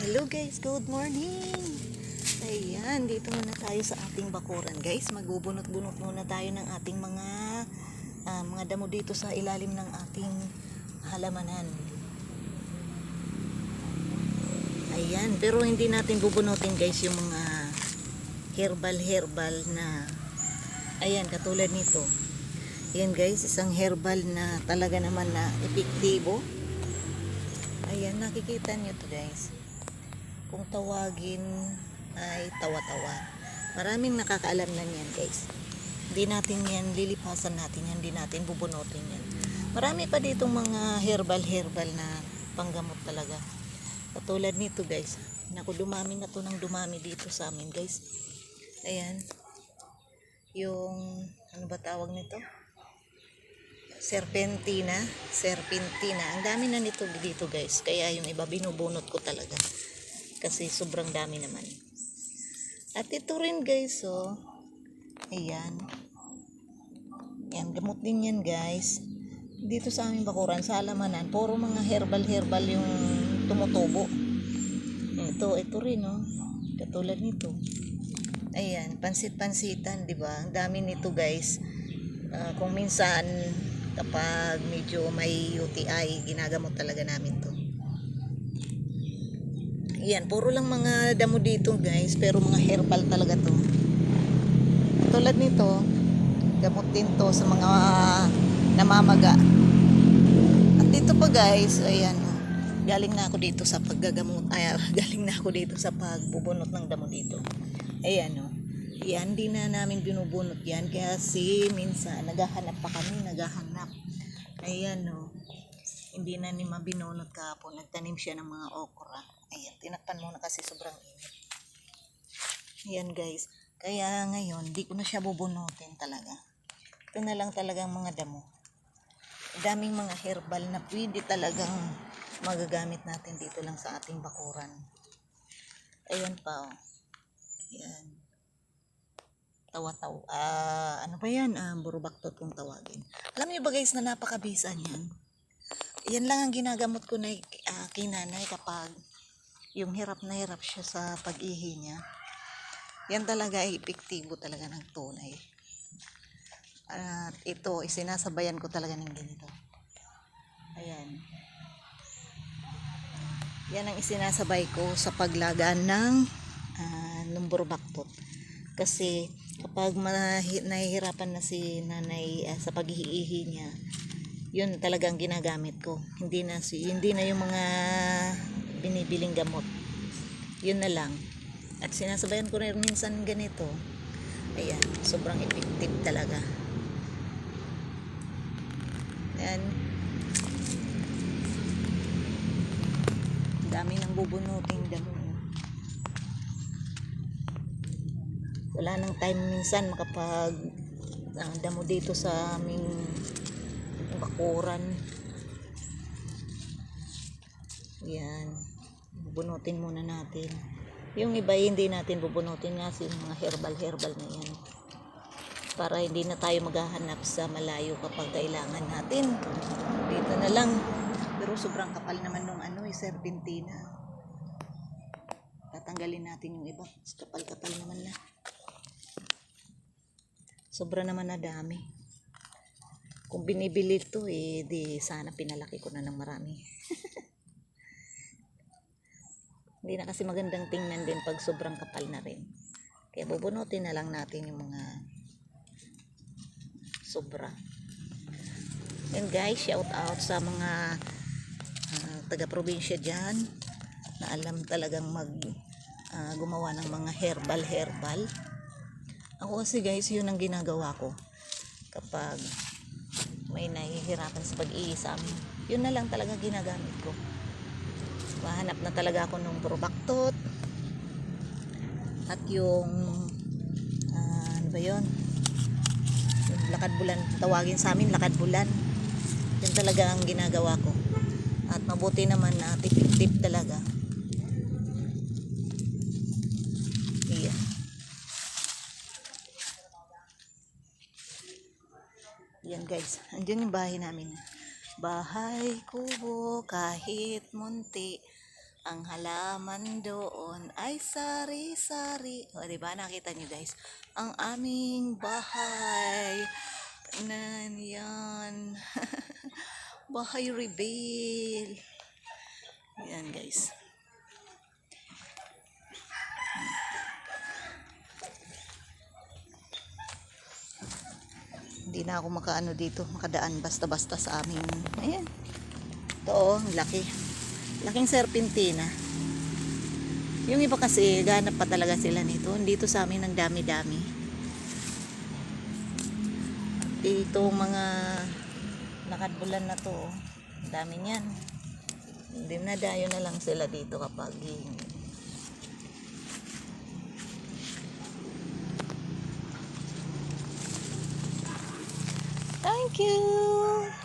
Hello guys, good morning! Ayan, dito muna tayo sa ating bakuran guys. Magbubunot-bunot muna tayo ng ating mga ah, mga damo dito sa ilalim ng ating halamanan. Ayan, pero hindi natin bubunutin guys yung mga herbal-herbal na ayan, katulad nito. Ayan guys, isang herbal na talaga naman na epektibo. Ayan, nakikita nyo to guys kung tawagin ay tawa-tawa. Maraming nakakaalam na niyan guys. Hindi natin yan, lilipasan natin yan, hindi natin bubunutin yan. Marami pa ditong mga herbal-herbal na panggamot talaga. Katulad nito guys. Naku, dumami na to ng dumami dito sa amin guys. Ayan. Yung, ano ba tawag nito? Serpentina. Serpentina. Ang dami na nito dito guys. Kaya yung iba binubunot ko talaga kasi sobrang dami naman. At ito rin guys, oh. Ayan. Yan, gamot din yan guys. Dito sa aming bakuran, sa alamanan, puro mga herbal-herbal yung tumutubo. Ito, ito rin, oh. Katulad nito. Ayan, pansit-pansitan, di ba? Ang dami nito guys. Ah, kung minsan, kapag medyo may UTI, ginagamot talaga namin to. Yan, puro lang mga damo dito guys, pero mga herbal talaga to. Tulad nito, gamot din to sa mga namamaga. At dito pa guys, ayan, galing na ako dito sa paggagamot, ay, galing na ako dito sa pagbubunot ng damo dito. Ayan, oh. Yan, di na namin binubunot yan kasi minsan naghahanap pa kami, naghahanap. Ayan, oh. Hindi na ni mabinunot kahapon. Nagtanim siya ng mga okra. Ayan, tinakpan muna kasi sobrang init. Ayan guys. Kaya ngayon, di ko na siya bubunutin talaga. Ito na lang talagang mga damo. Daming mga herbal na pwede talagang magagamit natin dito lang sa ating bakuran. Ayan pa oh. Ayan. Tawa-tawa. Ah, ano ba yan? Ah, burubaktot kung tawagin. Alam niyo ba guys na napakabisa niyan? Yan lang ang ginagamot ko na uh, kinanay kapag yung hirap na hirap siya sa pag-ihi niya. Yan talaga ay epektibo talaga ng tunay. At ito, isinasabayan ko talaga ng ganito. Ayan. Yan ang isinasabay ko sa paglagaan ng uh, lumburbaktot. Kasi kapag nahihirapan na si nanay ah, sa pag-ihi niya, yun talagang ginagamit ko. Hindi na si hindi na yung mga binibiling gamot. Yun na lang. At sinasabayan ko rin minsan ganito. Ayan, sobrang effective talaga. Ayan. Dami nang bubunuting damo. Wala nang time minsan makapag ah, damo dito sa aming bakuran. Yan. Bubunutin muna natin. Yung iba hindi natin bubunutin kasi yung mga herbal-herbal na yan. Para hindi na tayo maghahanap sa malayo kapag kailangan natin. Dito na lang. Pero sobrang kapal naman nung ano, yung serpentina. Tatanggalin natin yung iba. Kapal-kapal naman na. Sobra naman na dami kung binibili ito eh di sana pinalaki ko na ng marami hindi na kasi magandang tingnan din pag sobrang kapal na rin kaya bubunutin na lang natin yung mga sobra and guys shout out sa mga uh, taga probinsya dyan na alam talagang mag ah, gumawa ng mga herbal herbal ako kasi guys yun ang ginagawa ko kapag may nahihirapan sa pag-ihi sa amin. Yun na lang talaga ginagamit ko. Mahanap na talaga ako ng probaktot. At yung ah, ano ba yun? Yung lakad bulan. Tawagin sa amin lakad bulan. Yun talaga ang ginagawa ko. At mabuti naman na tip-tip talaga. Yan guys, andyan yung bahay namin. Bahay kubo kahit munti Ang halaman doon ay sari-sari. O, diba? Nakita niyo guys. Ang aming bahay. Nan yan. bahay reveal. Yan guys. Hindi na ako makaano dito, makadaan basta-basta sa aming, ayan. Ito oh, laki. Laking serpentina. Yung iba kasi, ganap pa talaga sila nito. Dito sa amin ang dami-dami. Dito mga nakadbulan na to. oh. Dami niyan. Dinadayo na lang sila dito kapag Thank you.